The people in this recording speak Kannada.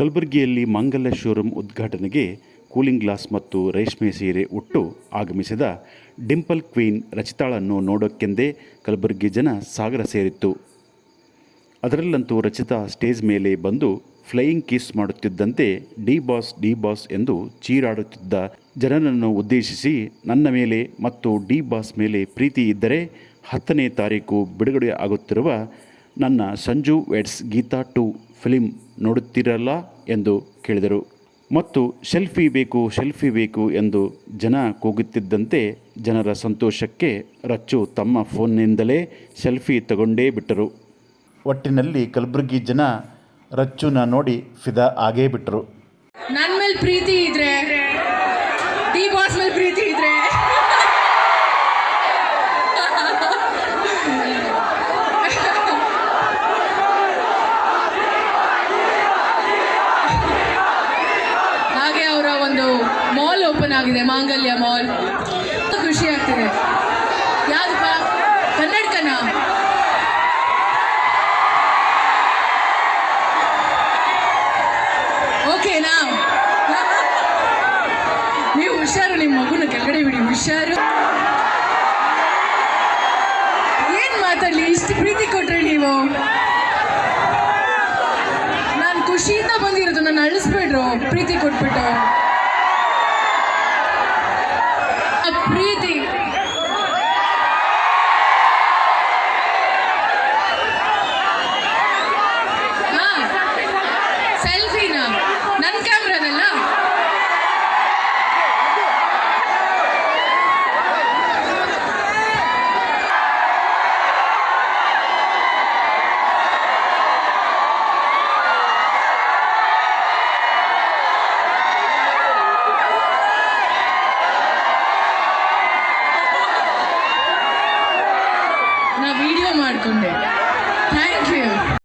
ಕಲಬುರಗಿಯಲ್ಲಿ ಮಂಗಲ ಶೋರೂಮ್ ಉದ್ಘಾಟನೆಗೆ ಕೂಲಿಂಗ್ ಗ್ಲಾಸ್ ಮತ್ತು ರೇಷ್ಮೆ ಸೀರೆ ಉಟ್ಟು ಆಗಮಿಸಿದ ಡಿಂಪಲ್ ಕ್ವೀನ್ ರಚಿತಾಳನ್ನು ನೋಡೋಕ್ಕೆಂದೇ ಕಲಬುರಗಿ ಜನ ಸಾಗರ ಸೇರಿತ್ತು. ಅದರಲ್ಲಂತೂ ರಚಿತಾ ಸ್ಟೇಜ್ ಮೇಲೆ ಬಂದು ಫ್ಲೈಯಿಂಗ್ ಕಿಸ್ ಮಾಡುತ್ತಿದ್ದಂತೆ ಡಿ ಬಾಸ್ ಡಿ ಬಾಸ್ ಎಂದು ಚೀರಾಡುತ್ತಿದ್ದ ಜನರನ್ನು ಉದ್ದೇಶಿಸಿ ನನ್ನ ಮೇಲೆ ಮತ್ತು ಡಿ ಬಾಸ್ ಮೇಲೆ ಪ್ರೀತಿ ಇದ್ದರೆ ಹತ್ತನೇ ತಾರೀಕು ಬಿಡುಗಡೆ ಆಗುತ್ತಿರುವ ನನ್ನ Sanju weds Geetha two film ನೋಡುತ್ತೀರಲ್ಲ? ಎಂದು ಕೇಳಿದರು. ಮತ್ತು ಸೆಲ್ಫಿ ಬೇಕು ಸೆಲ್ಫಿ ಬೇಕು ಎಂದು ಜನ ಕೂಗುತ್ತಿದ್ದಂತೆ ಜನರ ಸಂತೋಷಕ್ಕೆ ರಚ್ಚು ತಮ್ಮ ಫೋನ್ನಿಂದಲೇ ಸೆಲ್ಫಿ ತಗೊಂಡೇ ಬಿಟ್ಟರು. ಒಟ್ಟಿನಲ್ಲಿ ಕಲಬುರಗಿ ಜನ ರಚ್ಚುನ ನೋಡಿ ಫಿದಾ ಆಗೇ ಬಿಟ್ಟರು ನನ್ನ ಮೇಲೆ ಪ್ರೀತಿ ಇದ್ರೆ ಡಿ ಬಾಸ್ ಮೇಲೆ ಪ್ರೀತಿ ಇದ್ರೆ ಹಾಗೆ ಅವರ ಒಂದು ಮಾಲ್ ಓಪನ್ ಆಗಿದೆ, ಮಾಂಗಲ್ಯ ಮಾಲ್ ಖುಷಿ ಆಗ್ತಿದೆ. ಯಾವ್ದಪ್ಪ? ಕನ್ನಡಕನ? ಓಕೆನಾ ನೀವು. ಹುಷಾರು, ನಿಮ್ಮ ಮಗುನ ಕೆಳಗಡೆ ಬಿಡಿ, ಹುಷಾರು. ಏನ್ ಮಾತಾಡ್ಲಿ? ಇಷ್ಟು ಪ್ರೀತಿ ಕೊಟ್ರೆ ನೀವು. ನಾನು ಖುಷಿಯಿಂದ ಬಂದಿರೋದು ನಾನು ಅಳಿಸ್ಬೇಡ್ರು ಪ್ರೀತಿ ಕೊಟ್ಬಿಟ್ಟು. ವಿಡಿಯೋ ಮಾಡ್ಕೊಂಡೆ ಥ್ಯಾಂಕ್ ಯು